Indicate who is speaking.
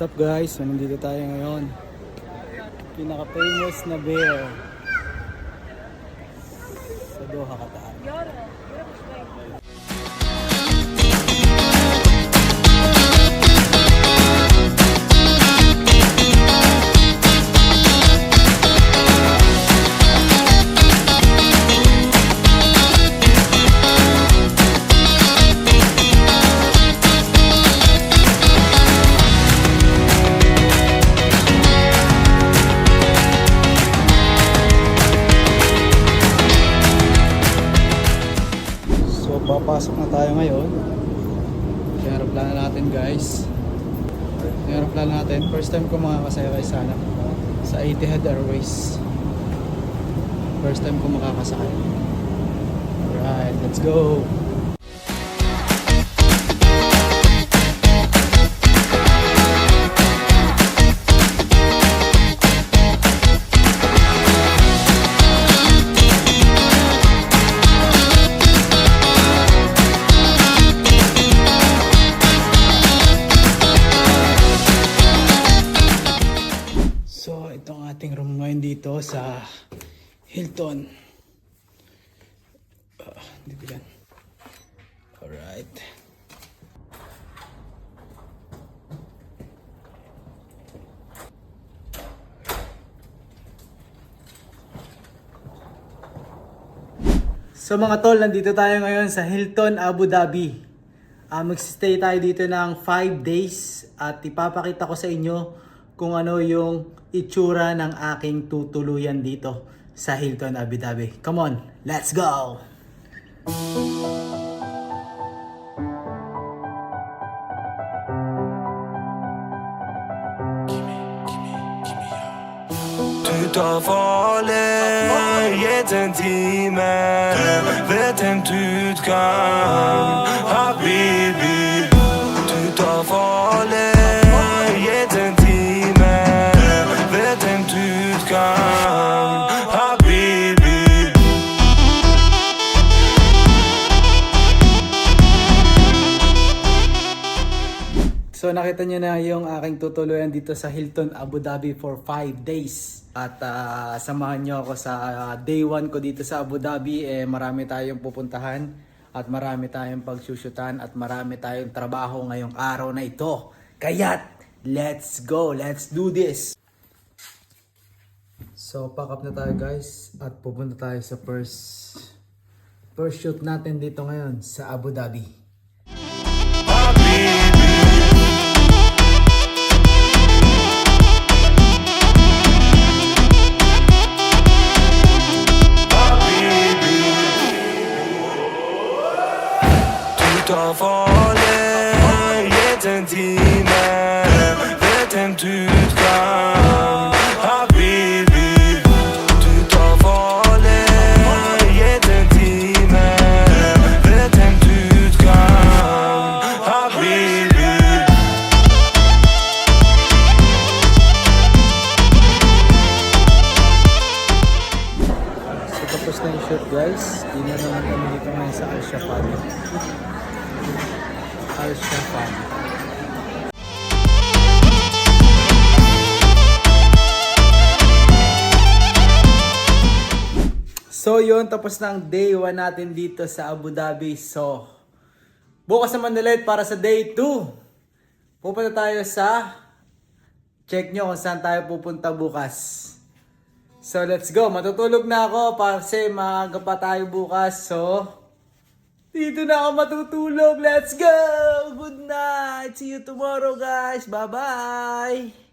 Speaker 1: What's up guys? Nandito tayo ngayon. Pinaka-famous na bear. Sa Doha, Qatar. Tayo ngayon. Yung aeroplano natin guys. Yung aeroplano natin, first time ko makakasakay sana sa Etihad Airways. First time ko makakasakay. Alright, let's go! Dito sa Hilton. Ah, dito yan. Alright. So mga tol, nandito tayo ngayon sa Hilton Abu Dhabi. Ah, magsistay tayo dito ng 5 days at ipapakita ko sa inyo kung ano yung itsura ng aking tutuluyan dito sa Hilton Abu Dhabi. Come on, let's go!
Speaker 2: Du tar farlig, gitt en time Vet en utgang, habibi
Speaker 1: Nakita nyo na yung aking tutuluyan dito sa Hilton Abu Dhabi for 5 days. At ah, samahan nyo ako sa ah, day 1 ko dito sa Abu Dhabi. Eh, marami tayong pupuntahan at marami tayong pagsusyutan at marami tayong trabaho ngayong araw na ito. Kaya't, let's go! Let's do this! So, pack up na tayo guys at pupunta tayo sa first first shoot natin dito ngayon sa Abu Dhabi.
Speaker 2: Habibi Du tar farlig, gitt en time Vet en utgang Habibi Du tar farlig, gitt en time Vet en utgang Habibi
Speaker 1: So tapos na yung shoot guys. Dino naman kami dito ngayon sa Al Shafad. Al Shafad. So yun, tapos na ang day 1 natin dito sa Abu Dhabi. So, bukas naman ulit para sa day 2. Pupunta tayo sa, check nyo kung saan tayo pupunta bukas. So let's go. Matutulog na ako kasi maaga pa tayo bukas. So, dito na ako matutulog. Let's go! Good night! See you tomorrow guys. Bye-bye!